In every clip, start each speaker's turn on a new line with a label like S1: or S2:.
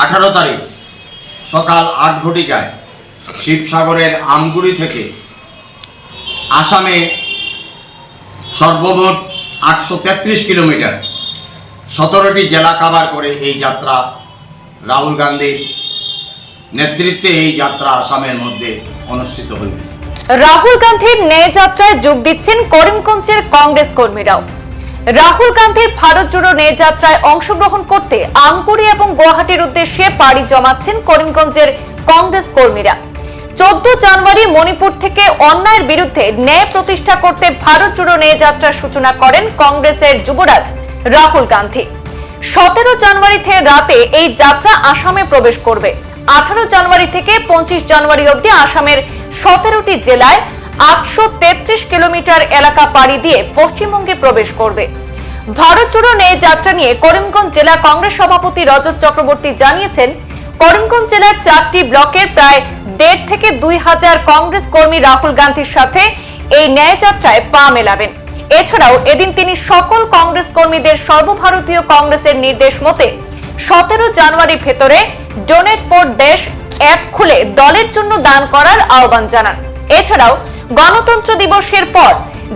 S1: আঠারো তারিখ, সকাল আট ঘটিকায় শিবসাগরের আমগুড়ি থেকে আসামে সর্বমোট আটশো তেত্রিশ কিলোমিটার সতেরোটি জেলা কাবার করে এই যাত্রা রাহুল গান্ধীর নেতৃত্বে এই যাত্রা আসামের মধ্যে অনুষ্ঠিত হইবে।
S2: রাহুল গান্ধীর ন্যায় যাত্রায় যোগ দিচ্ছেন করিমগঞ্জের কংগ্রেস কর্মীরাও। রাহুল গান্ধীর ভারত জোড়ো ন্যায় যাত্রায় অংশগ্রহণ করতে আমগুড়ি এবং গুয়াহাটির উদ্দেশ্যে পাড়ি জমাচ্ছেন করিমগঞ্জের কংগ্রেস কর্মীরা। চোদ্দ জানুয়ারি মণিপুর থেকে অন্যায়ের বিরুদ্ধে ন্যায় প্রতিষ্ঠা করতে ভারত জোড়ো ন্যায় যাত্রার সূচনা করেন কংগ্রেসের যুবরাজ রাহুল গান্ধী। সতেরো জানুয়ারি থেকে রাতে এই যাত্রা আসামে প্রবেশ করবে। আঠারো জানুয়ারি থেকে পঁচিশ জানুয়ারি অবধি আসামের সতেরোটি জেলায় আটশো তেত্রিশ কিলোমিটার এলাকা পাড়ি দিয়ে পশ্চিমবঙ্গে প্রবেশ করবে। ভারত জোড়ো ন্যায় যাত্রা নিয়ে করিমগঞ্জ জেলা কংগ্রেস সভাপতি রজত চক্রবর্তী জানিয়েছেন, করিমগঞ্জ জেলার চারটি ব্লকের প্রায় দেড় থেকে দুই হাজার কংগ্রেস কর্মী রাহুল গান্ধীর সাথে এই ন্যায় যাত্রায় পা মেলাবেন। এছাড়াও এদিন তিনি সকল কংগ্রেস কর্মীদের সর্বভারতীয় কংগ্রেসের নির্দেশ মতে সতেরো জানুয়ারি ভেতরে ডোনেট ফর দেশ অ্যাপ খুলে দলের জন্য দান করার আহ্বান জানান। এছাড়াও গণতন্ত্র দিবসের পর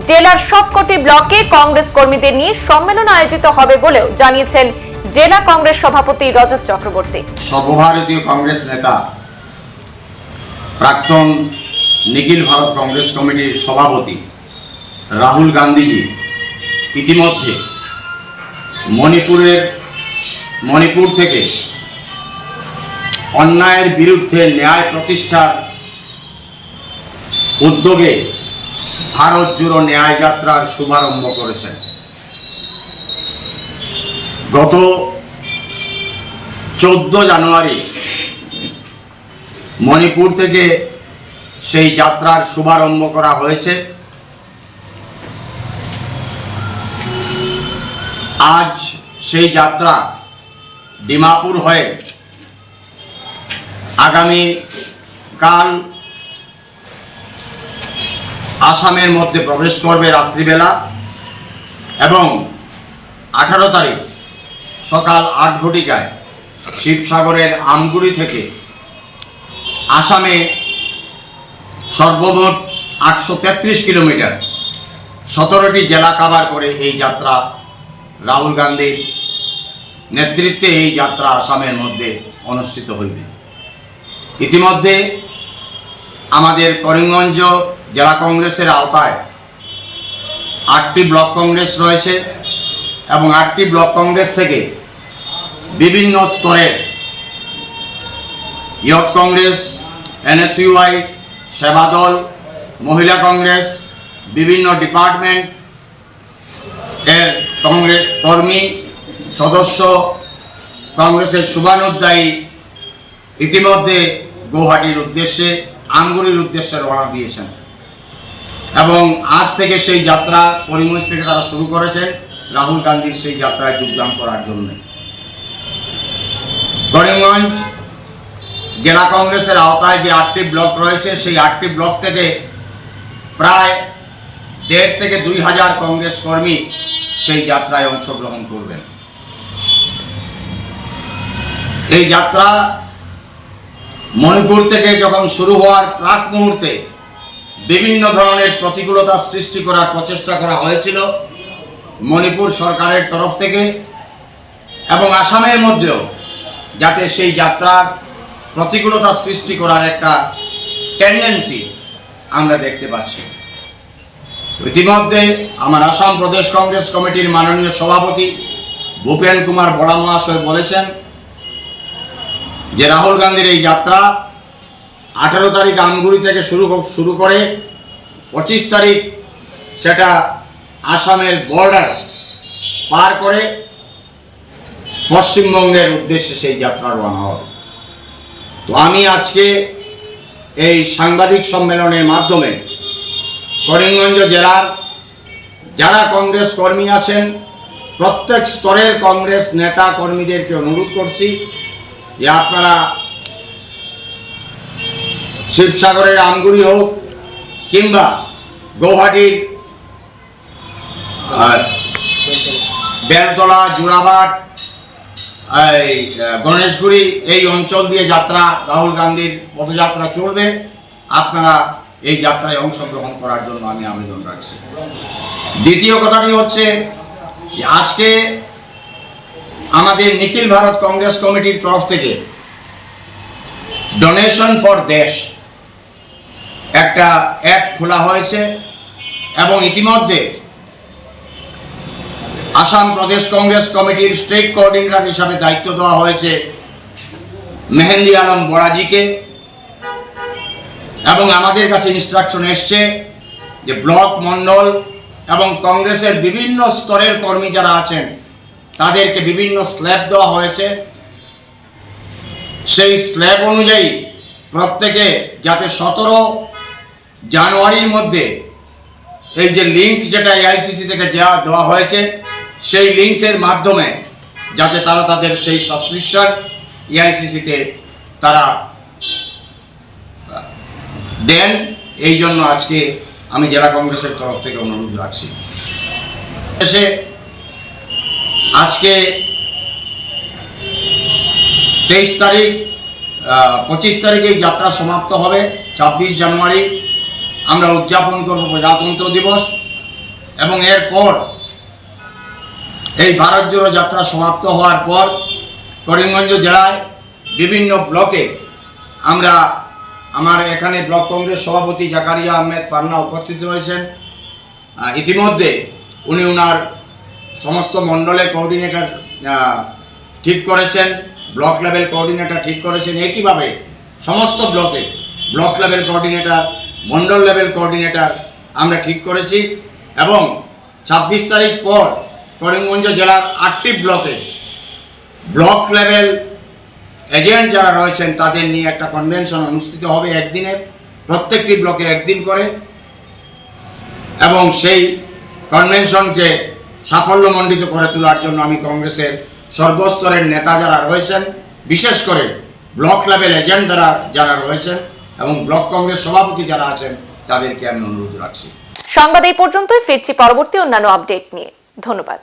S2: জেলার সবকটি ব্লকে কংগ্রেস কর্মীদের নিয়ে সম্মেলন আয়োজিত হবে বলেও জানিয়েছেন জেলা কংগ্রেস সভাপতি রজত চক্রবর্তী।
S1: সর্বভারতীয় কংগ্রেস নেতা প্রাক্তন নিখিল ভারত কংগ্রেস কমিটির সভাপতি রাহুল গান্ধীজি ইতিমধ্যে মণিপুরের মণিপুর থেকে অন্যায়ের বিরুদ্ধে ন্যায় প্রতিষ্ঠার উদ্যোগে ভারত জুড়ো ন্যায় যাত্রার শুভারম্ভ করেছেন। গত চোদ্দ জানুয়ারি মণিপুর থেকে সেই যাত্রার শুভারম্ভ করা হয়েছে। আজ সেই যাত্রা ডিমাপুর হয়ে আগামী কাল আসামের মধ্যে প্রবেশ করবে রাত্রিবেলা এবং আঠারো তারিখ সকাল আট ঘটিকায় শিবসাগরের আমগুড়ি থেকে আসামে সর্বমোট আটশো তেত্রিশ কিলোমিটার সতেরোটি জেলা কাভার করে এই যাত্রা। রাহুল গান্ধীর নেতৃত্বে এই যাত্রা আসামের মধ্যে অনুষ্ঠিত হইবে। ইতিমধ্যে আমাদের করিমগঞ্জ জেলা কংগ্রেসের আওতায়। আটটি ব্লক কংগ্রেস রয়েছে এবং আটটি ব্লক কংগ্রেস থেকে বিভিন্ন স্তরের ইয়ত কংগ্রেস, এনএসইউআই, সেবাদল, মহিলা কংগ্রেস, বিভিন্ন ডিপার্টমেন্ট এর কংগ্রেস কর্মী, সদস্য কংগ্রেসের শুভানুদ্দায়ী ইতিমধ্যে গৌহাটির উদ্দেশ্যে আমগুড়ির উদ্দেশ্যে রওনা দিয়েছেন। এবং আজ থেকে সেই যাত্রা করিমগঞ্জ থেকে তারা শুরু করেছেন। রাহুল গান্ধীর সেই যাত্রায় যোগদান করার জন্য। করিমগঞ্জ জেলা কংগ্রেসের আওতায় যে আটটি ব্লক রয়েছে, সেই আটটি ব্লক থেকে প্রায় দেড় থেকে দুই হাজার কংগ্রেস কর্মী সেই যাত্রায় অংশগ্রহণ করবেন। এই যাত্রা মণিপুর থেকে যখন শুরু হওয়ার প্রাক মুহূর্তে বিভিন্ন ধরনের প্রতিকূলতা সৃষ্টি করার প্রচেষ্টা করা হয়েছিল মণিপুর সরকারের তরফ থেকে এবং আসামের মধ্যেও, যাতে সেই যাত্রার প্রতিকূলতা সৃষ্টি করার একটা টেন্ডেন্সি আমরা দেখতে পাচ্ছি। ইতিমধ্যে আমার আসাম প্রদেশ কংগ্রেস কমিটির মাননীয় সভাপতি ভূপেন কুমার বড়া মহাশয় বলেছেন যে রাহুল গান্ধীর এই যাত্রা আঠারো তারিখ আমগুড়ি থেকে শুরু শুরু করে, পঁচিশ তারিখ সেটা আসামের বর্ডার পার করে পশ্চিমবঙ্গের উদ্দেশ্যে সেই যাত্রা রওনা হবে। তো আমি আজকে এই সাংবাদিক সম্মেলনের মাধ্যমে করিমগঞ্জ জেলার যারা কংগ্রেস কর্মী আছেন, প্রত্যেক স্তরের কংগ্রেস নেতা কর্মীদেরকে অনুরোধ করছি যে আপনারা শিবসাগরের আমগুড়ি হোক কিংবা গৌহাটির বেলতলা, জোড়াবাট, এই গণেশগুড়ি, এই অঞ্চল দিয়ে যাত্রা, রাহুল গান্ধীর পদযাত্রা চলবে। আপনারা এই যাত্রায় অংশগ্রহণ করার জন্য আমি আবেদন রাখছি। দ্বিতীয় কথাটি হচ্ছে, আজকে আমাদের নিখিল ভারত কংগ্রেস কমিটির তরফ থেকে ডোনেশন ফর দেশ একটা অ্যাপ খোলা হয়েছে এবং ইতিমধ্যে আসাম প্রদেশ কংগ্রেস কমিটির স্টেট কোঅর্ডিনেটর হিসাবে দায়িত্ব দেওয়া হয়েছে মেহেন্দি আলম বড়াজিকে এবং আমাদের কাছে ইনস্ট্রাকশন এসছে যে ব্লক মণ্ডল এবং কংগ্রেসের বিভিন্ন স্তরের কর্মী যারা আছেন তাদেরকে বিভিন্ন স্ল্যাব দেওয়া হয়েছে। সেই স্ল্যাব অনুযায়ী প্রত্যেকে যাতে সতেরো জানুয়ারির মধ্যে এই যে লিঙ্ক যেটা এআইসিসি থেকে দেওয়া দেওয়া হয়েছে, সেই লিঙ্কের মাধ্যমে যাতে তারা তাদের সেই সাবস্ক্রিপশন এআইসিসিতে তারা, দেন, এই জন্য আজকে আমি জেলা কংগ্রেসের তরফ থেকে অনুরোধ রাখছি। এসে আজকে তেইশ তারিখ পঁচিশ তারিখে যাত্রা সমাপ্ত হবে, ছাব্বিশ জানুয়ারি। আমরা উদযাপন করব প্রজাতন্ত্র দিবস এবং এরপর এই ভারত জোড়ো যাত্রা সমাপ্ত হওয়ার পর করিমগঞ্জ জেলায় বিভিন্ন ব্লকে আমরা আমার এখানে ব্লক কংগ্রেস সভাপতি জাকারিয়া আহমেদ পান্না উপস্থিত রয়েছেন। ইতিমধ্যে উনি ওনার সমস্ত মণ্ডলে কোঅর্ডিনেটর ঠিক করেছেন ব্লক লেভেল কোঅর্ডিনেটর ঠিক করেছেন, একইভাবে সমস্ত ব্লকে block level coordinator mandal level coordinator আমরা ঠিক করেছি এবং ছাব্বিশ তারিখ পর করিমগঞ্জ জেলার আটটি ব্লকে ব্লক লেভেল এজেন্ট যারা রয়েছেন তাদের নিয়ে একটা কনভেনশন অনুষ্ঠিত হবে একদিনের প্রত্যেকটি ব্লকে একদিন করে এবং সেই কনভেনশনকে সাফল্যমণ্ডিত করে তোলার জন্য আমি কংগ্রেসের সর্বস্তরের নেতা যারা রয়েছেন, বিশেষ করে ব্লক লেভেল এজেন্ট যারা যারা রয়েছেন এবং ব্লক কংগ্রেস সভাপতি যারা আছেন, তাদেরকে আমি অনুরোধ রাখছি।
S2: সংবাদ এই পর্যন্তই, ফিরছি পরবর্তী অন্যান্য আপডেট নিয়ে। ধন্যবাদ।